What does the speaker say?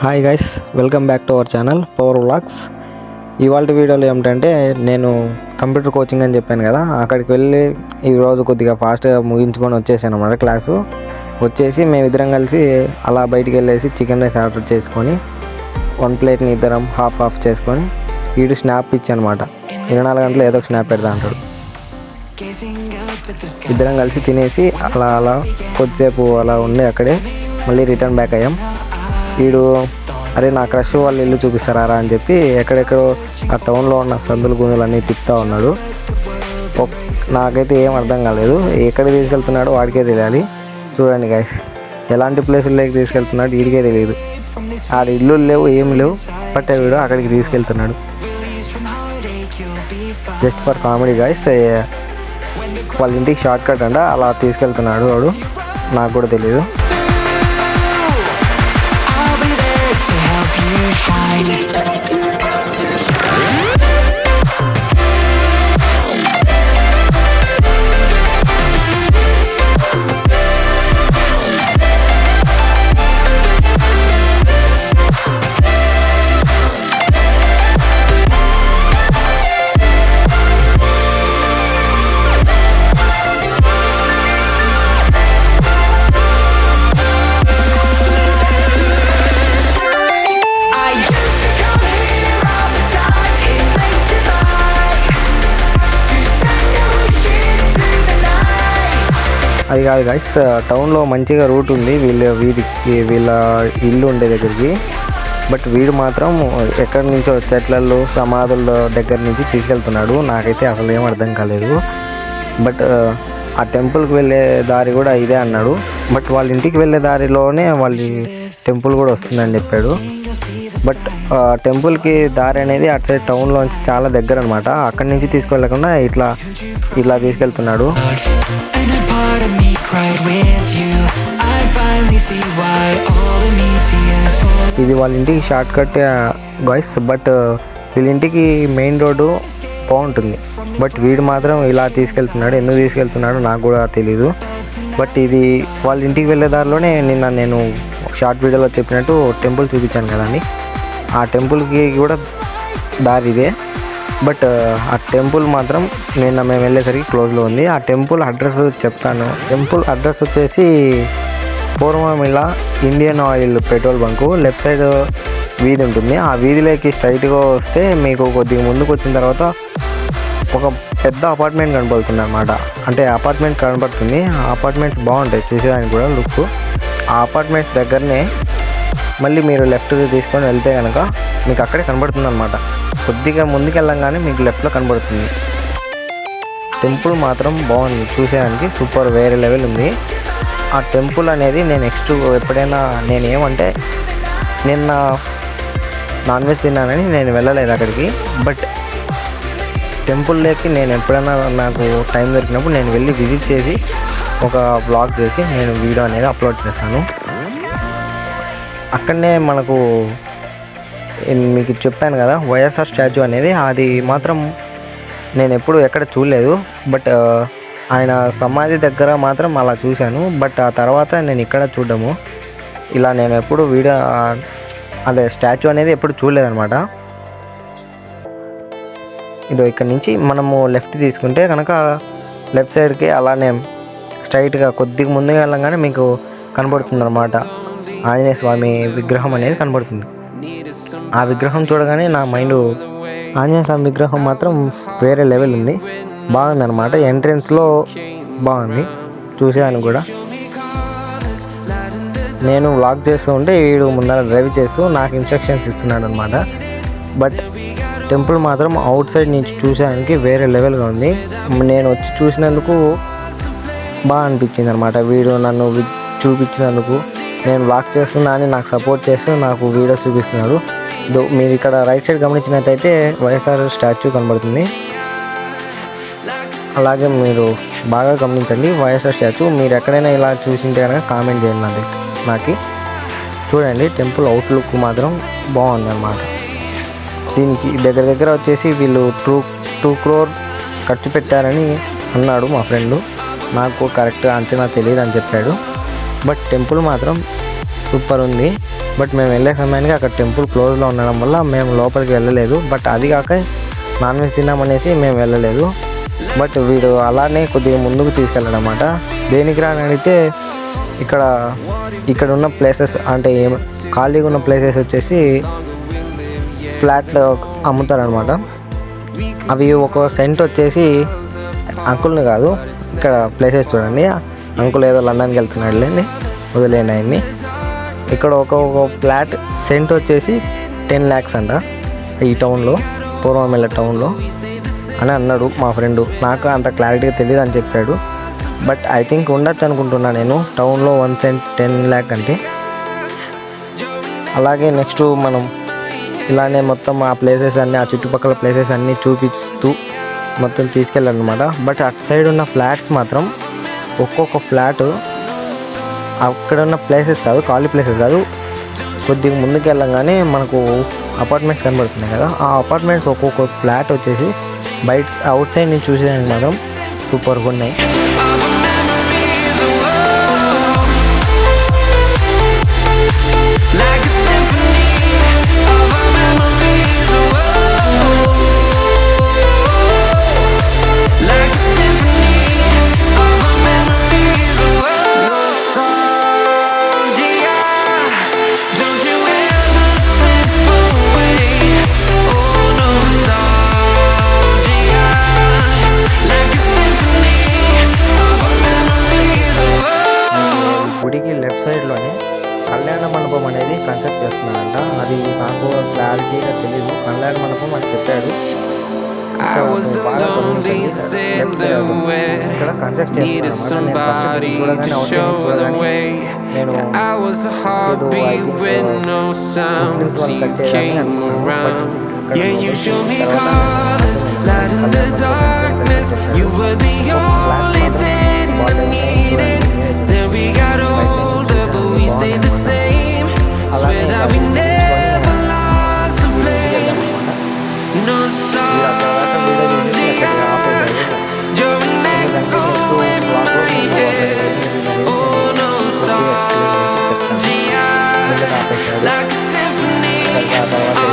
Hi guys welcome back to our channel power vlogs ఇవాళ వీడియోలో ఏమిటంటే నేను కంప్యూటర్ కోచింగ్ అని చెప్పాను కదా అక్కడికి వెళ్ళి ఈరోజు కొద్దిగా ఫాస్ట్గా ముగించుకొని వచ్చేసాను అనమాట క్లాసు వచ్చేసి మేమిద్దరం కలిసి అలా బయటికి వెళ్ళేసి చికెన్ రైస్ ఆర్డర్ చేసుకొని వన్ ప్లేట్ని ఇద్దరం హాఫ్ హాఫ్ చేసుకొని వీడు స్నాప్ ఇచ్చానమాట. ఇరవై నాలుగు గంటలు ఏదో ఒక స్నాప్ పెడతా అంటాడు. ఇద్దరం కలిసి తినేసి అలా అలా కొద్దిసేపు అలా ఉండి అక్కడే మళ్ళీ రిటర్న్ బ్యాక్ అయ్యాం. వీడు అరే నా క్రష్ వాళ్ళు ఇల్లు చూపిస్తారా అని చెప్పి ఎక్కడెక్కడో ఆ టౌన్లో ఉన్న సందులు గుందులు అన్నీ తిప్పుతూ ఉన్నాడు. నాకైతే ఏం అర్థం కాలేదు. ఎక్కడికి తీసుకెళ్తున్నాడో వాడికే తెలియాలి. చూడండి గాయస్ ఎలాంటి ప్లేసుల్లోకి తీసుకెళ్తున్నాడు వీడికే తెలియదు. ఆడ ఇల్లు లేవు ఏం లేవు బట్ వీడు అక్కడికి తీసుకెళ్తున్నాడు. జస్ట్ ఫర్ కామెడీ గాయస్ వాళ్ళ ఇంటికి షార్ట్ కట్ అంట అలా తీసుకెళ్తున్నాడు వాడు. నాకు కూడా తెలియదు అది కాదు గైస్ టౌన్లో మంచిగా రూట్ ఉంది. వీళ్ళ వీధికి వీళ్ళ ఇల్లు ఉండే దగ్గరికి. బట్ వీడు మాత్రం ఎక్కడి నుంచో చెట్లలో సమాధుల దగ్గర నుంచి తీసుకెళ్తున్నాడు. నాకైతే అసలు ఏం అర్థం కాలేదు. బట్ uh, ఆ టెంపుల్కి వెళ్ళే దారి కూడా ఇదే అన్నాడు. బట్ వాళ్ళ ఇంటికి వెళ్ళే దారిలోనే వాళ్ళు టెంపుల్ కూడా వస్తుందని చెప్పాడు. బట్ టెంపుల్కి దారి అనేది అటు సైడ్ టౌన్లోంచి చాలా దగ్గర అనమాట అక్కడి నుంచి తీసుకెళ్ళకుండా ఇట్లా ఇట్లా తీసుకెళ్తున్నాడు. ఇది వాళ్ళ ఇంటికి షార్ట్ కట్ గాయస్ బట్ వీళ్ళ ఇంటికి మెయిన్ రోడ్డు బాగుంటుంది. బట్ వీడు మాత్రం ఇలా తీసుకెళ్తున్నాడు ఎందుకు తీసుకెళ్తున్నాడో నాకు కూడా తెలీదు. బట్ ఇది వాళ్ళ ఇంటికి వెళ్ళే దారిలోనే నిన్న నేను షార్ట్ వీడియోలో చెప్పినట్టు టెంపుల్ చూపించాను కదండి ఆ టెంపుల్కి కూడా దారి ఇదే. బట్ ఆ టెంపుల్ మాత్రం నిన్న మేము వెళ్ళేసరికి క్లోజ్లో ఉంది. ఆ టెంపుల్ అడ్రస్ చెప్తాను. టెంపుల్ అడ్రస్ వచ్చేసి పూర్వం Indian oil petrol bunk. Left side వీధి ఉంటుంది. ఆ వీధిలోకి స్ట్రైట్గా వస్తే మీకు కొద్దిగా ముందుకు వచ్చిన తర్వాత ఒక పెద్ద అపార్ట్మెంట్ కనబడుతుంది అనమాట అంటే అపార్ట్మెంట్ కనబడుతుంది. ఆ అపార్ట్మెంట్స్ బాగుంటాయి. చూసేదానికి కూడా లుక్. ఆ అపార్ట్మెంట్స్ దగ్గరనే మళ్ళీ మీరు లెఫ్ట్ తీసుకొని వెళ్తే కనుక మీకు అక్కడే కనబడుతుంది అనమాట కొద్దిగా ముందుకెళ్ళంగానే మీకు లెఫ్ట్లో కనబడుతుంది. టెంపుల్ మాత్రం బాగుంది. చూసేదానికి సూపర్ వేరే లెవెల్ ఉంది. ఆ టెంపుల్ అనేది నేను నెక్స్ట్ ఎప్పుడైనా నేను ఏమంటే నిన్న నాన్ వెజ్ తిన్నానని నేను వెళ్ళలేదు అక్కడికి. బట్ టెంపుల్లోకి నేను ఎప్పుడైనా నాకు టైం దొరికినప్పుడు నేను వెళ్ళి విజిట్ చేసి ఒక బ్లాగ్ చేసి నేను వీడియో అనేది అప్లోడ్ చేస్తాను. అక్కడనే మనకు మీకు చెప్పాను కదా వైఎస్ఆర్ స్టాచ్యూ అనేది అది మాత్రం నేను ఎప్పుడు ఎక్కడ చూడలేదు. బట్ ఆయన సమాధి దగ్గర మాత్రం అలా చూశాను. బట్ ఆ తర్వాత నేను ఇక్కడ చూడడము. ఇలా నేను ఎప్పుడు వీడియో అదే స్టాచ్యూ అనేది ఎప్పుడు చూడలేదన్నమాట. ఇదో ఇక్కడ నుంచి మనము లెఫ్ట్ తీసుకుంటే కనుక లెఫ్ట్ సైడ్కి అలానే స్ట్రైట్గా కొద్దిగా ముందుగా వెళ్ళంగానే మీకు కనబడుతుంది అనమాట ఆంజనేయ స్వామి విగ్రహం అనేది కనబడుతుంది. ఆ విగ్రహం చూడగానే నా మైండ్ ఆంజనేయ స్వామి విగ్రహం మాత్రం వేరే లెవెల్ ఉంది. బాగుంది అనమాట ఎంట్రెన్స్లో బాగుంది. చూసేదానికి కూడా. నేను వ్లాగ్ చేస్తూ ఉంటే వీడు ముందర డ్రైవ్ చేస్తూ నాకు ఇన్స్ట్రక్షన్స్ ఇస్తున్నాడు అనమాట బట్ టెంపుల్ మాత్రం అవుట్ సైడ్ నుంచి చూసేదానికి వేరే లెవెల్గా ఉంది. నేను వచ్చి చూసినందుకు బాగా అనిపించింది అనమాట వీడు నన్ను చూపించినందుకు. నేను వాక్ చేస్తున్నా అని నాకు సపోర్ట్ చేస్తూ నాకు వీడియోస్ చూపిస్తున్నాడు. మీరు ఇక్కడ రైట్ సైడ్ గమనించినట్టయితే వైఎస్ఆర్ స్టాచ్యూ కనబడుతుంది. అలాగే మీరు బాగా గమనించండి వైఎస్ఆర్ స్టాచ్యూ. మీరు ఎక్కడైనా ఇలా చూసింటే కనుక కామెంట్ చేయండి నాకు నాకు. చూడండి టెంపుల్ అవుట్లుక్ మాత్రం బాగుంది అన్నమాట దీనికి దగ్గర దగ్గర వచ్చేసి వీళ్ళు టూ టూ క్రోర్ ఖర్చు పెట్టారని అన్నాడు మా ఫ్రెండ్. నాకు కరెక్ట్ అంచనా తెలియదు అని చెప్పాడు. బట్ టెంపుల్ మాత్రం సూపర్ ఉంది. బట్ మేము వెళ్ళే సమయానికి అక్కడ టెంపుల్ క్లోజ్లో ఉండడం వల్ల మేము లోపలికి వెళ్ళలేదు. బట్ అది కాక నాన్ వెజ్ తిన్నామనేసి మేము వెళ్ళలేదు. బట్ వీడు అలానే కొద్దిగా ముందుకు తీసుకెళ్ళడమాట దేనికి రాని అడిగితే ఇక్కడ ఇక్కడ ఉన్న ప్లేసెస్ అంటే ఏం ఖాళీగా ఉన్న ప్లేసెస్ వచ్చేసి ఫ్లాట్ అమ్ముతారనమాట. అవి ఒక సెంట్ వచ్చేసి అంకుల్ని కాదు ఇక్కడ ప్లేసెస్ చూడండి. అంకుల్ ఏదో లండన్కి వెళ్తున్నాడు లేండి వదిలేండి ఆయన్ని. ఇక్కడ ఒక ఫ్లాట్ సెంట్ వచ్చేసి టెన్ ల్యాక్స్ అంట ఈ టౌన్లో పూర్వమెల్ల టౌన్లో అని అన్నాడు మా ఫ్రెండ్. నాకు అంత క్లారిటీగా తెలియదు అని చెప్పాడు. బట్ ఐ థింక్ ఉండొచ్చు అనుకుంటున్నా నేను. టౌన్లో వన్ సెంట్ టెన్ ల్యాక్ అంటే. అలాగే నెక్స్ట్ మనం ఇలానే మొత్తం ఆ ప్లేసెస్ అన్నీ ఆ చుట్టుపక్కల ప్లేసెస్ అన్నీ చూపిస్తూ మొత్తం తీసుకెళ్ళాలన్నమాట బట్ అటు సైడ్ ఉన్న ఫ్లాట్స్ మాత్రం ఒక్కొక్క ఫ్లాట్ అక్కడ ఉన్న ప్లేసెస్ కాదు ఖాళీ ప్లేసెస్ కాదు. కొద్దిగా ముందుకు వెళ్ళంగానే మనకు అపార్ట్మెంట్స్ కనబడుతున్నాయి కదా. ఆ అపార్ట్మెంట్స్ ఒక్కొక్క ఫ్లాట్ వచ్చేసి బయట అవుట్ సైడ్ నుంచి చూసేదానికి మాత్రం సూపర్గా ఉన్నాయి. అనేది కన్స్ట్రక్ట్ చేస్తున్నారంట అది నాకు క్లారిటీగా తెలియదు కళ్యాణ మండపం అని చెప్పాడు I was a lonely silhouette. ఇక్కడ construct Needed somebody to show the way. I was a heartbeat with no sound till you came around. Yeah, you showed me colors, light in the darkness. You were the only thing I needed. Like a symphony